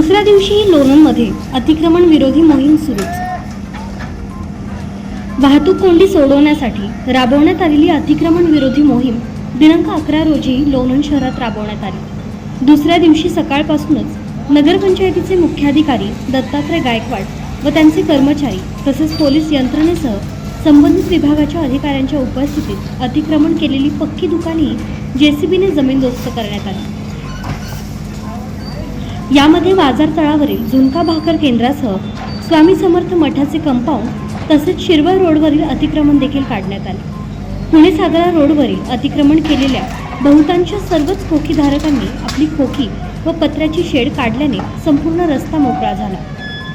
दुसऱ्या दिवशीही लोणंदमध्ये अतिक्रमण विरोधी मोहीम सुरूच. वाहतूक कोंडी सोडवण्यासाठी राबवण्यात आलेली अतिक्रमण विरोधी मोहीम दिनांक अकरा रोजी लोणंद शहरात राबवण्यात आली. दुसऱ्या दिवशी सकाळपासूनच नगरपंचायतीचे मुख्याधिकारी दत्तात्रय गायकवाड व त्यांचे कर्मचारी तसेच पोलीस यंत्रणेसह संबंधित विभागाच्या अधिकाऱ्यांच्या उपस्थितीत अतिक्रमण केलेली पक्की दुकानेही जेसीबीने जमीनदोस्त करण्यात आली. यामध्ये बाजार तळावरील झुणका भाकर केंद्रासह स्वामी समर्थ मठाचे कंपाऊंड तसेच शिरवळ रोडवरील अतिक्रमण देखील काढण्यात आले. पुणे सागरा रोडवरील अतिक्रमण केलेल्या बहुतांश सर्वच खोकीधारकांनी आपली खोकी व पत्र्याची शेड काढल्याने संपूर्ण रस्ता मोकळा झाला.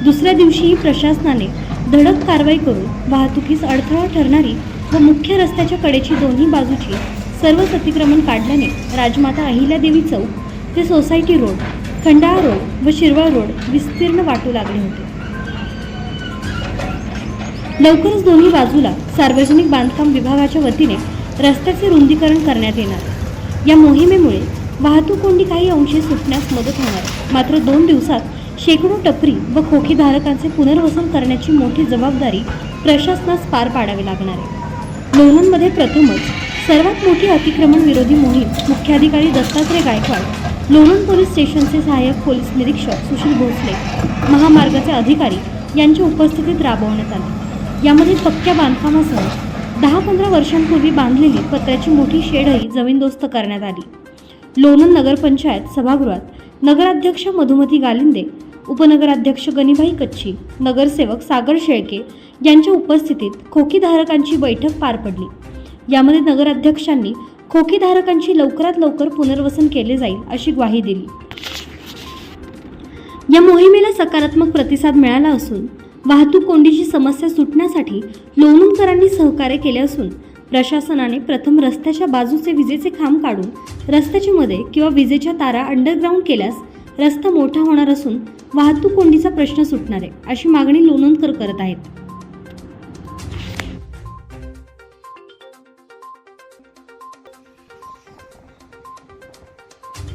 दुसऱ्या दिवशीही प्रशासनाने धडक कारवाई करून वाहतुकीस अडथळा ठरणारी व मुख्य रस्त्याच्या कडेची दोन्ही बाजूची सर्वच अतिक्रमण काढल्याने राजमाता अहिल्यादेवी चौक ते सोसायटी रोड खंडाळा रोड व शिरवळ रोड विस्तीर्ण वाटू लागले होते. लवकरच दोन्ही बाजूला सार्वजनिक बांधकाम विभागाच्या वतीने रस्त्याचे रुंदीकरण करण्यात येणार. या मोहिमेमुळे वाहतूक कोंडी काही अंशी सुटण्यास मदत होणार. मात्र दोन दिवसात शेकडो टपरी व खोकीधारकांचे पुनर्वसन करण्याची मोठी जबाबदारी प्रशासनास पार पाडावी लागणार आहे. लोणंदमध्ये प्रथमच सर्वात मोठी अतिक्रमण विरोधी मोहीम मुख्याधिकारी दत्तात्रय गायकवाड लोणंद पोलीस स्टेशनचे सहाय्यक पोलीस निरीक्षक सुशील भोसले महामार्गाचे अधिकारी यांच्या उपस्थितीत राबवण्यात आले. यामध्ये पक्क्या बांधकामासह दहा पंधरा वर्षांपूर्वी बांधलेली पत्र्याची मोठी शेडही जमीनदोस्त करण्यात आली. लोणंद नगरपंचायत सभागृहात नगराध्यक्ष मधुमती गालिंदे उपनगराध्यक्ष गणिभाई कच्छी नगरसेवक सागर शेळके यांच्या उपस्थितीत खोकीधारकांची बैठक पार पडली. यामध्ये नगराध्यक्षांनी खोकीधारकांची लवकरात लवकर पुनर्वसन केले जाईल अशी ग्वाही दिली. या मोहिमेला सकारात्मक प्रतिसाद मिळाला असून वाहतूक कोंडीची समस्या सुटण्यासाठी लोणंदकरांनी सहकार्य केले असून प्रशासनाने प्रथम रस्त्याच्या बाजूचे विजेचे खांब काढून रस्त्याच्या मध्ये किंवा विजेच्या तारा अंडरग्राऊंड केल्यास रस्ता मोठा होणार असून वाहतूक कोंडीचा प्रश्न सुटणार आहे अशी मागणी लोणंदकर करत आहेत.